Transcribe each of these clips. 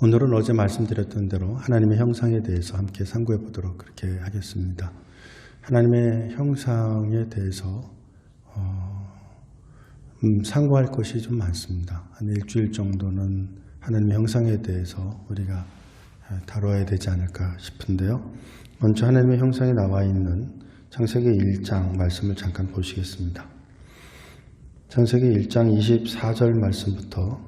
오늘은 어제 말씀드렸던 대로 하나님의 형상에 대해서 함께 상고해 보도록 그렇게 하겠습니다. 하나님의 형상에 대해서 어, 음, 상고할 것이 좀 많습니다. 한 일주일 정도는 하나님의 형상에 대해서 우리가 다뤄야 되지 않을까 싶은데요. 먼저 하나님의 형상에 나와 있는 창세기 1장 말씀을 잠깐 보시겠습니다. 창세기 1장 24절 말씀부터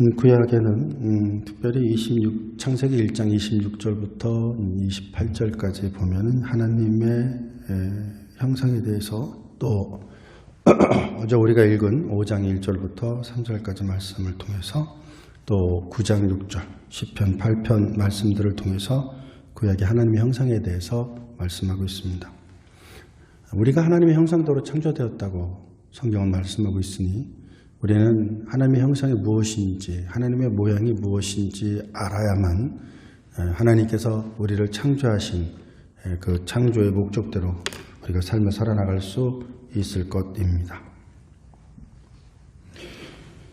음, 구약에는 음, 특별히 26, 창세기 1장 26절부터 28절까지 보면은 하나님의 에, 형상에 대해서 또 어제 우리가 읽은 5장 1절부터 3절까지 말씀을 통해서 또 9장 6절, 10편, 8편 말씀들을 통해서 구약의 하나님의 형상에 대해서 말씀하고 있습니다. 우리가 하나님의 형상대로 창조되었다고 성경은 말씀하고 있으니 우리는 하나님의 형상이 무엇인지 하나님의 모양이 무엇인지 알아야만 하나님께서 우리를 창조하신 그 창조의 목적대로 우리가 삶을 살아나갈 수 있을 것입니다.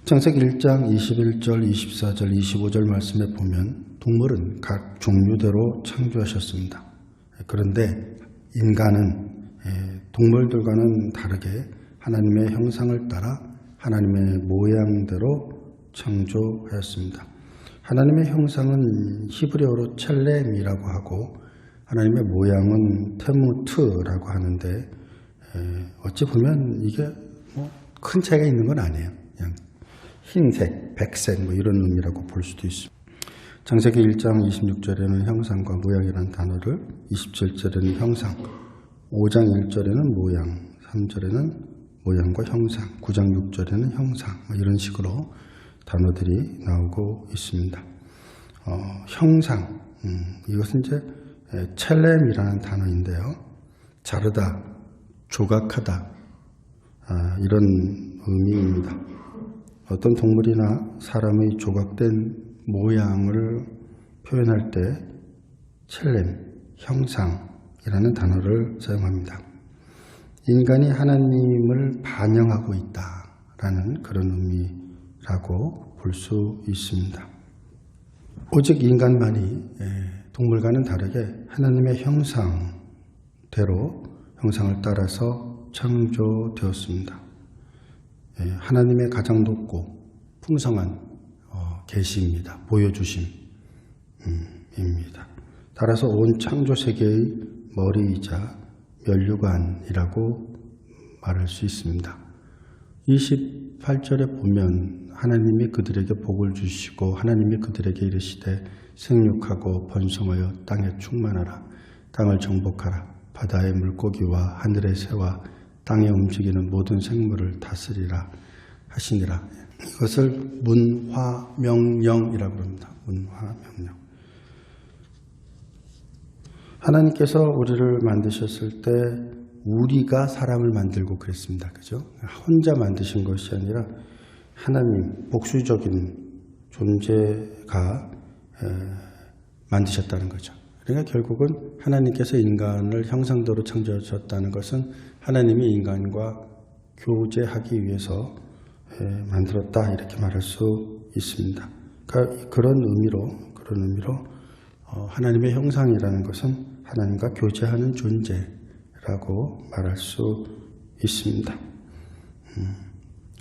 창세기 1장 21절, 24절, 25절 말씀에 보면 동물은 각 종류대로 창조하셨습니다. 그런데 인간은 동물들과는 다르게 하나님의 형상을 따라 하나님의 모양대로 창조하였습니다. 하나님의 형상은 히브리어로 첼렘이라고 하고 하나님의 모양은 테무트라고 하는데 어찌 보면 이게 뭐 큰 차이가 있는 건 아니에요. 그냥 흰색, 백색 뭐 이런 의미라고 볼 수도 있습니다. 장세기 1장 26절에는 형상과 모양이라는 단어를 27절에는 형상, 5장 1절에는 모양, 3절에는 모양과 형상, 9장 6절에는 형상 뭐 이런 식으로 단어들이 나오고 있습니다. 어, 형상, 음, 이것은 이제 첼렘이라는 단어인데요. 자르다, 조각하다 아, 이런 의미입니다. 어떤 동물이나 사람의 조각된 모양을 표현할 때 첼렘, 형상이라는 단어를 사용합니다. 인간이 하나님을 반영하고 있다라는 그런 의미라고 볼 수 있습니다. 오직 인간만이 동물과는 다르게 하나님의 형상대로 형상을 따라서 창조되었습니다. 하나님의 가장 높고 풍성한 계시입니다. 보여주심입니다. 따라서 온 창조 세계의 머리이자 멸류관이라고 말할 수 있습니다. 28절에 보면 하나님이 그들에게 복을 주시고 하나님이 그들에게 이르시되 생육하고 번성하여 땅에 충만하라 땅을 정복하라 바다의 물고기와 하늘의 새와 땅에 움직이는 모든 생물을 다스리라 하시니라 이것을 문화명령이라고 합니다. 문화명령 하나님께서 우리를 만드셨을 때 우리가 사람을 만들고 그랬습니다. 그죠? 혼자 만드신 것이 아니라 하나님 복수적인 존재가 만드셨다는 거죠. 그러니까 결국은 하나님께서 인간을 형상대로 창조하셨다는 것은 하나님이 인간과 교제하기 위해서 만들었다 이렇게 말할 수 있습니다. 그러니까 그런 의미로 그런 의미로 어, 하나님의 형상이라는 것은 하나님과 교제하는 존재라고 말할 수 있습니다. 음,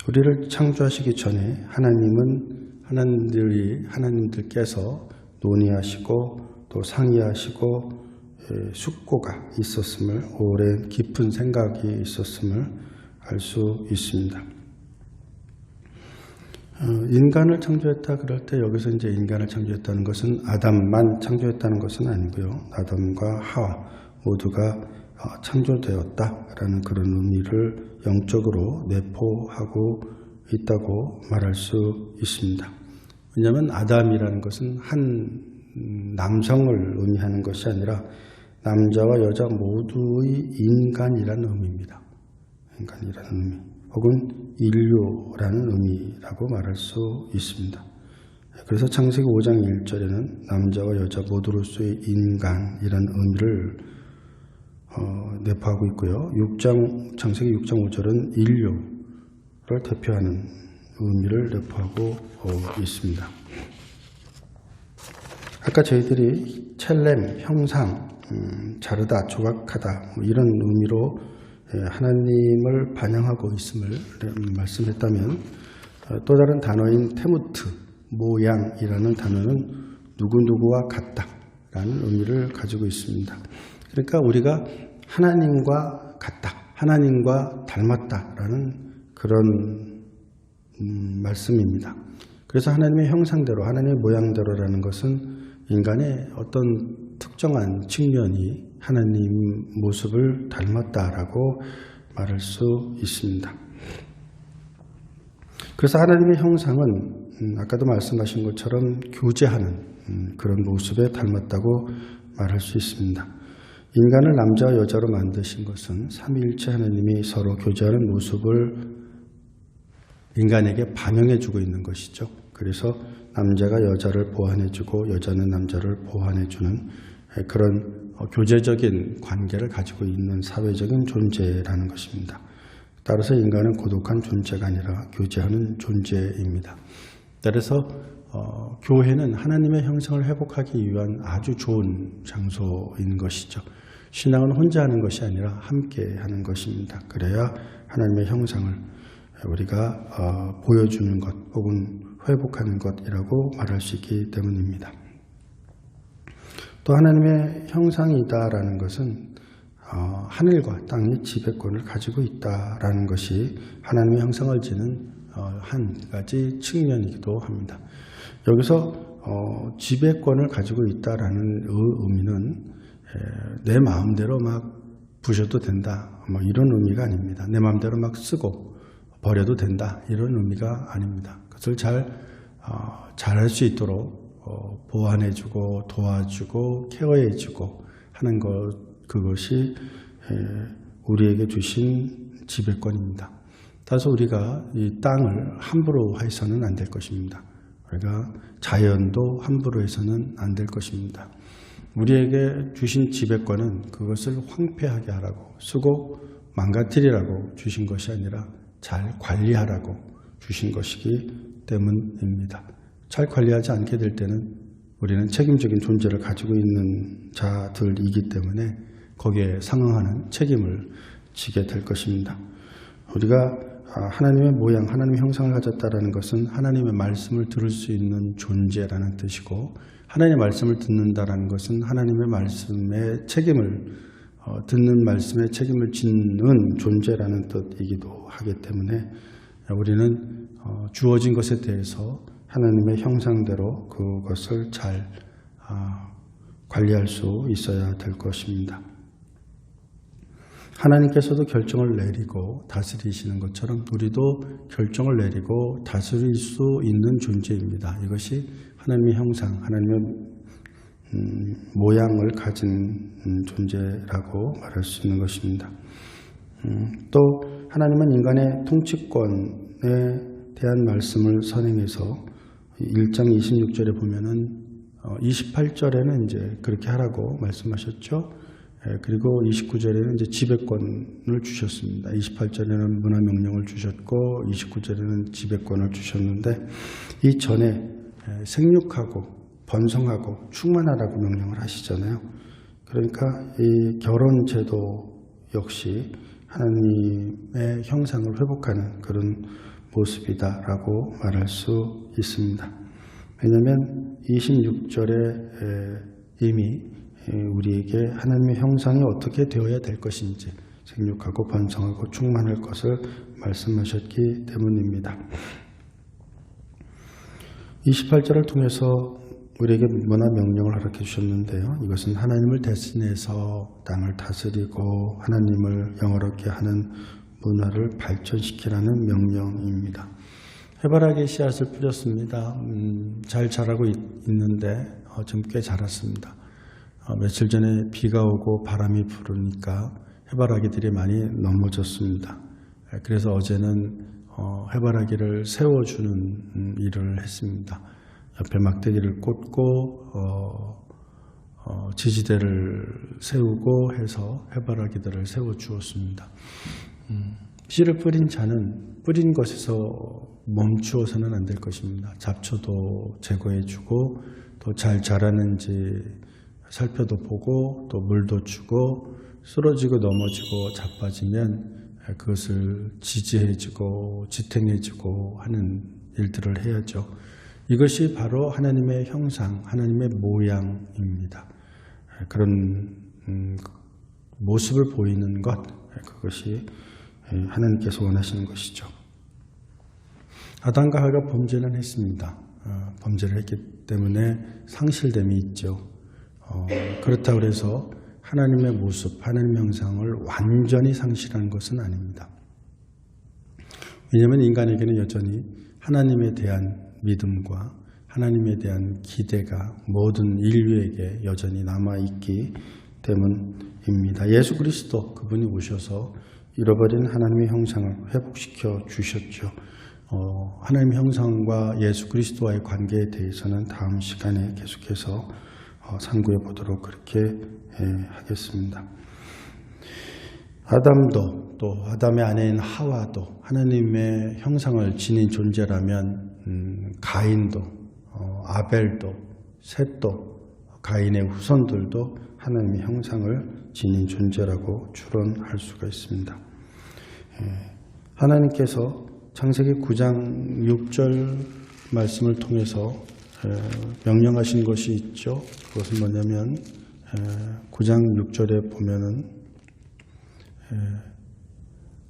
우리를 창조하시기 전에 하나님은 하나님들이 하나님들께서 논의하시고 또 상의하시고 에, 숙고가 있었음을 오랜 깊은 생각이 있었음을 알 수 있습니다. 어, 인간을 창조했다 그럴 때 여기서 이제 인간을 창조했다는 것은 아담만 창조했다는 것은 아니고요. 아담과 하와 모두가 어, 창조되었다라는 그런 의미를 영적으로 내포하고 있다고 말할 수 있습니다. 왜냐하면 아담이라는 것은 한 음, 남성을 의미하는 것이 아니라 남자와 여자 모두의 인간이라는 의미입니다. 인간이라는 의미, 혹은 인류라는 의미라고 말할 수 있습니다. 그래서 창세기 5장 1절에는 남자와 여자 모두로서의 인간이라는 의미를 어, 내포하고 있고요. 6장 창세기 6장 5절은 인류를 대표하는 의미를 내포하고 어, 있습니다. 아까 저희들이 첼렘, 형상, 음, 자르다, 조각하다 뭐 이런 의미로 예, 하나님을 반영하고 있음을 말씀했다면 어, 또 다른 단어인 테무트, 모양이라는 단어는 누구누구와 같다라는 의미를 가지고 있습니다. 그러니까 우리가 하나님과 같다, 하나님과 닮았다라는 그런 음, 말씀입니다. 그래서 하나님의 형상대로, 하나님의 모양대로라는 것은 인간의 어떤 특정한 측면이 하나님 모습을 닮았다라고 말할 수 있습니다. 그래서 하나님의 형상은 음, 아까도 말씀하신 것처럼 교제하는 음, 그런 모습에 닮았다고 말할 수 있습니다. 인간을 남자와 여자로 만드신 것은 삼위일체 하나님이 서로 교제하는 모습을 인간에게 반영해주고 있는 것이죠. 그래서 남자가 여자를 보완해주고 여자는 남자를 보완해주는 그런 교제적인 관계를 가지고 있는 사회적인 존재라는 것입니다. 따라서 인간은 고독한 존재가 아니라 교제하는 존재입니다. 따라서 어, 교회는 하나님의 형성을 회복하기 위한 아주 좋은 장소인 것이죠. 신앙은 혼자 하는 것이 아니라 함께 하는 것입니다. 그래야 하나님의 형상을 우리가 어, 보여주는 것 혹은 회복하는 것이라고 말할 수 있기 때문입니다. 또 하나님의 형상이다라는 것은 어, 하늘과 땅의 지배권을 가지고 있다라는 것이 하나님의 형상을 지는 어, 한 가지 측면이기도 합니다. 여기서 어, 지배권을 가지고 있다라는 의미는 에, 내 마음대로 막 부셔도 된다 뭐 이런 의미가 아닙니다. 내 마음대로 막 쓰고 버려도 된다 이런 의미가 아닙니다. 그것을 잘 어, 잘할 수 있도록 어, 보완해주고 도와주고 케어해주고 하는 것 그것이 에, 우리에게 주신 지배권입니다. 따라서 우리가 이 땅을 함부로 해서는 안 될 것입니다. 우리가 자연도 함부로 해서는 안 될 것입니다. 우리에게 주신 지배권은 그것을 황폐하게 하라고 쓰고 망가뜨리라고 주신 것이 아니라 잘 관리하라고 주신 것이기 때문입니다. 잘 관리하지 않게 될 때는 우리는 책임적인 존재를 가지고 있는 자들이기 때문에 거기에 상응하는 책임을 지게 될 것입니다. 우리가 하나님의 모양, 하나님의 형상을 가졌다라는 것은 하나님의 말씀을 들을 수 있는 존재라는 뜻이고 하나님의 말씀을 듣는다라는 것은 하나님의 말씀의 책임을 어, 듣는 말씀에 책임을 짓는 존재라는 뜻이기도 하기 때문에 우리는 어, 주어진 것에 대해서 하나님의 형상대로 그것을 잘 아, 관리할 수 있어야 될 것입니다. 하나님께서도 결정을 내리고 다스리시는 것처럼 우리도 결정을 내리고 다스릴 수 있는 존재입니다. 이것이 하나님의 형상, 하나님의 음, 모양을 가진 음, 존재라고 말할 수 있는 것입니다. 음, 또 하나님은 인간의 통치권에 대한 말씀을 선행해서 1장 26절에 보면은 28절에는 어, 이제 그렇게 하라고 말씀하셨죠. 예, 그리고 29절에는 이제 지배권을 주셨습니다. 28절에는 문화 명령을 주셨고 29절에는 지배권을 주셨는데 이 전에 예, 생육하고 번성하고 충만하라고 명령을 하시잖아요. 그러니까 이 결혼 제도 역시 하나님의 형상을 회복하는 그런 모습이다라고 말할 수 있습니다. 왜냐하면 26절에 이미 에, 우리에게 하나님의 형상이 어떻게 되어야 될 것인지 생육하고 번성하고 충만할 것을 말씀하셨기 때문입니다. 28절을 통해서 우리에게 문화 명령을 허락해 주셨는데요. 이것은 하나님을 대신해서 땅을 다스리고 하나님을 영어롭게 하는 문화를 발전시키라는 명령입니다. 해바라기 씨앗을 뿌렸습니다. 음, 잘 자라고 있, 는데 어, 좀꽤 자랐습니다. 어, 며칠 전에 비가 오고 바람이 부르니까 해바라기들이 많이 넘어졌습니다. 에, 그래서 어제는 어, 해바라기를 세워주는 음, 일을 했습니다. 옆에 막대기를 꽂고 어, 어, 지지대를 세우고 해서 해바라기들을 세워 주었습니다. 음, 씨를 뿌린 자는 뿌린 것에서 멈추어서는 안 될 것입니다. 잡초도 제거해주고 또 잘 자라는지 살펴도 보고 또 물도 주고 쓰러지고 넘어지고 자빠지면 그것을 지지해주고 지탱해주고 하는 일들을 해야죠. 이것이 바로 하나님의 형상, 하나님의 모양입니다. 그런 음, 모습을 보이는 것, 그것이 하나님께서 원하시는 것이죠. 아담과 하가 범죄는 했습니다. 어, 범죄를 했기 때문에 상실됨이 있죠. 어, 그렇다고 해서 하나님의 모습, 하나님의 형상을 완전히 상실하는 것은 아닙니다. 왜냐하면 인간에게는 여전히 하나님에 대한 믿음과 하나님에 대한 기대가 모든 인류에게 여전히 남아있기 때문입니다. 예수 그리스도 그분이 오셔서 잃어버린 하나님의 형상을 회복시켜 주셨죠. 어, 하나님의 형상과 예수 그리스도와의 관계에 대해서는 다음 시간에 계속해서 어, 상고해 보도록 그렇게 예, 하겠습니다. 아담도 또 아담의 아내인 하와도 하나님의 형상을 지닌 존재라면 음, 가인도 어, 아벨도 셋도 가인의 후손들도 하나님의 형상을 지닌 존재라고 추론할 수가 있습니다. 예, 하나님께서 창세기 9장 6절 말씀을 통해서 명령하신 것이 있죠. 그것은 뭐냐면 9장 6절에 보면은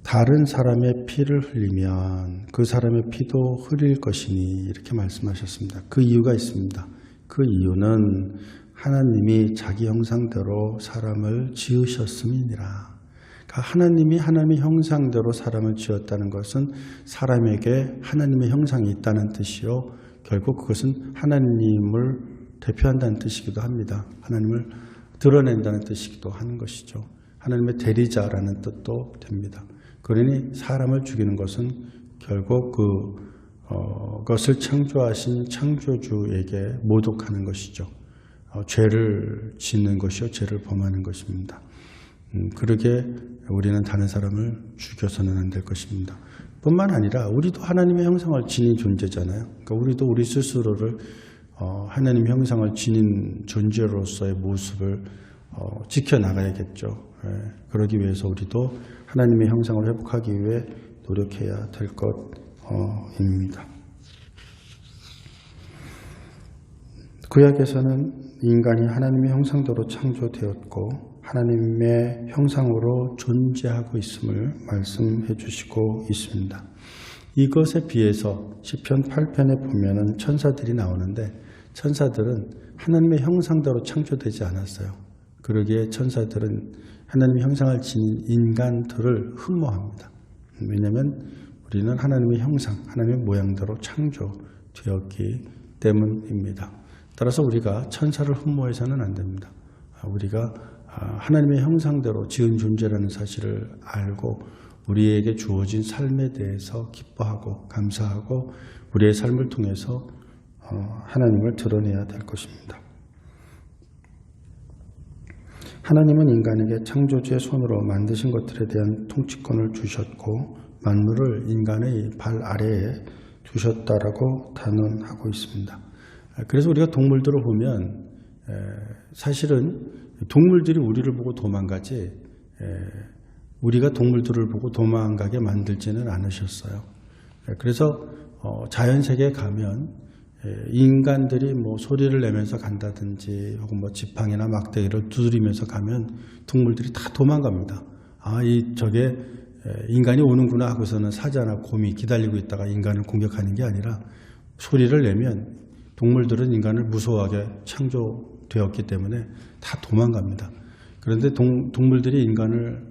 다른 사람의 피를 흘리면 그 사람의 피도 흐릴 것이니 이렇게 말씀하셨습니다. 그 이유가 있습니다. 그 이유는 하나님이 자기 형상대로 사람을 지으셨음이니라. 그러니까 하나님이 하나님의 형상대로 사람을 지었다는 것은 사람에게 하나님의 형상이 있다는 뜻이요. 결국 그것은 하나님을 대표한다는 뜻이기도 합니다. 하나님을 드러낸다는 뜻이기도 하는 것이죠. 하나님의 대리자라는 뜻도 됩니다. 그러니 사람을 죽이는 것은 결국 그 어, 것을 창조하신 창조주에게 모독하는 것이죠. 어, 죄를 짓는 것이요, 죄를 범하는 것입니다. 음, 그러게 우리는 다른 사람을 죽여서는 안 될 것입니다. 뿐만 아니라 우리도 하나님의 형상을 지닌 존재잖아요. 그러니까 우리도 우리 스스로를 어, 하나님 형상을 지닌 존재로서의 모습을 어, 지켜나가야겠죠. 예, 그러기 위해서 우리도 하나님의 형상을 회복하기 위해 노력해야 될 것입니다. 구약에서는 인간이 하나님의 형상대로 창조되었고 하나님의 형상으로 존재하고 있음을 말씀해 주시고 있습니다. 이것에 비해서 시편 8편에 보면은 천사들이 나오는데 천사들은 하나님의 형상대로 창조되지 않았어요. 그러기에 천사들은 하나님의 형상을 지닌 인간들을 흠모합니다. 왜냐하면 우리는 하나님의 형상, 하나님의 모양대로 창조되었기 때문입니다. 따라서 우리가 천사를 흠모해서는 안 됩니다. 우리가 하나님의 형상대로 지은 존재라는 사실을 알고 우리에게 주어진 삶에 대해서 기뻐하고 감사하고 우리의 삶을 통해서 하나님을 드러내야 될 것입니다. 하나님은 인간에게 창조주의 손으로 만드신 것들에 대한 통치권을 주셨고 만물을 인간의 발 아래에 두셨다라고 단언하고 있습니다. 그래서 우리가 동물들을 보면 사실은 동물들이 우리를 보고 도망가지 우리가 동물들을 보고 도망가게 만들지는 않으셨어요. 그래서 어, 자연 세계에 가면 예, 인간들이 뭐 소리를 내면서 간다든지 혹은 뭐 지팡이나 막대기를 두드리면서 가면 동물들이 다 도망갑니다. 아, 이 저게 에, 인간이 오는구나 하고서는 사자나 곰이 기다리고 있다가 인간을 공격하는 게 아니라 소리를 내면 동물들은 인간을 무서워하게 창조 되었기 때문에 다 도망갑니다. 그런데 동, 동물들이 인간을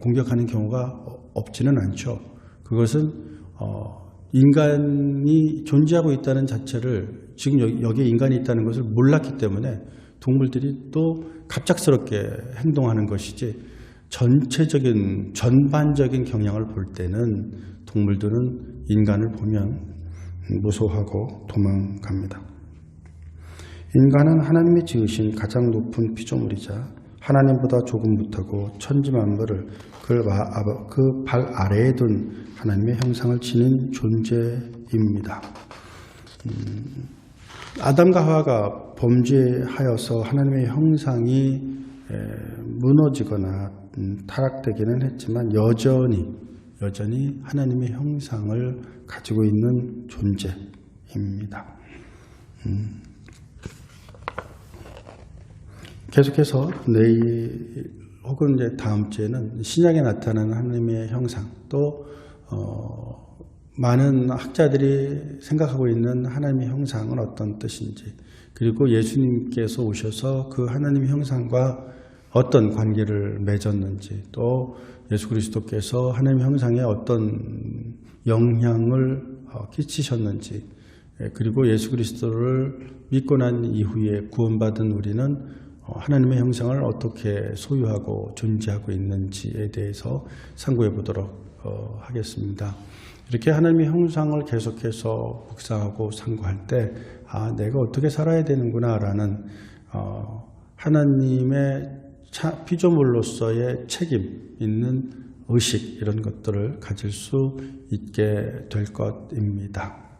공격하는 경우가 없지는 않죠. 그것은 어, 인간이 존재하고 있다는 자체를 지금 여기, 여기 에 인간이 있다는 것을 몰랐기 때문에 동물들이 또 갑작스럽게 행동하는 것이지 전체적인 전반적인 경향을 볼 때는 동물들은 인간을 보면 무서워하고 도망갑니다. 인간은 하나님이 지으신 가장 높은 피조물이자 하나님보다 조금 못하고 천지만물을 그 발 아래에 둔 하나님의 형상을 지닌 존재입니다. 음, 아담과 하와가 범죄하여서 하나님의 형상이 에, 무너지거나 음, 타락되기는 했지만 여전히 여전히 하나님의 형상을 가지고 있는 존재입니다. 음. 계속해서 내일 혹은 이제 다음 주에는 신약에 나타나는 하나님의 형상 또 어, 많은 학자들이 생각하고 있는 하나님의 형상은 어떤 뜻인지 그리고 예수님께서 오셔서 그 하나님의 형상과 어떤 관계를 맺었는지 또 예수 그리스도께서 하나님의 형상에 어떤 영향을 어, 끼치셨는지 예, 그리고 예수 그리스도를 믿고 난 이후에 구원받은 우리는 어, 하나님의 형상을 어떻게 소유하고 존재하고 있는지에 대해서 상고해 보도록 어, 하겠습니다. 이렇게 하나님의 형상을 계속해서 묵상하고 상고할 때, 아, 내가 어떻게 살아야 되는구나라는, 어, 하나님의 차, 피조물로서의 책임 있는 의식, 이런 것들을 가질 수 있게 될 것입니다.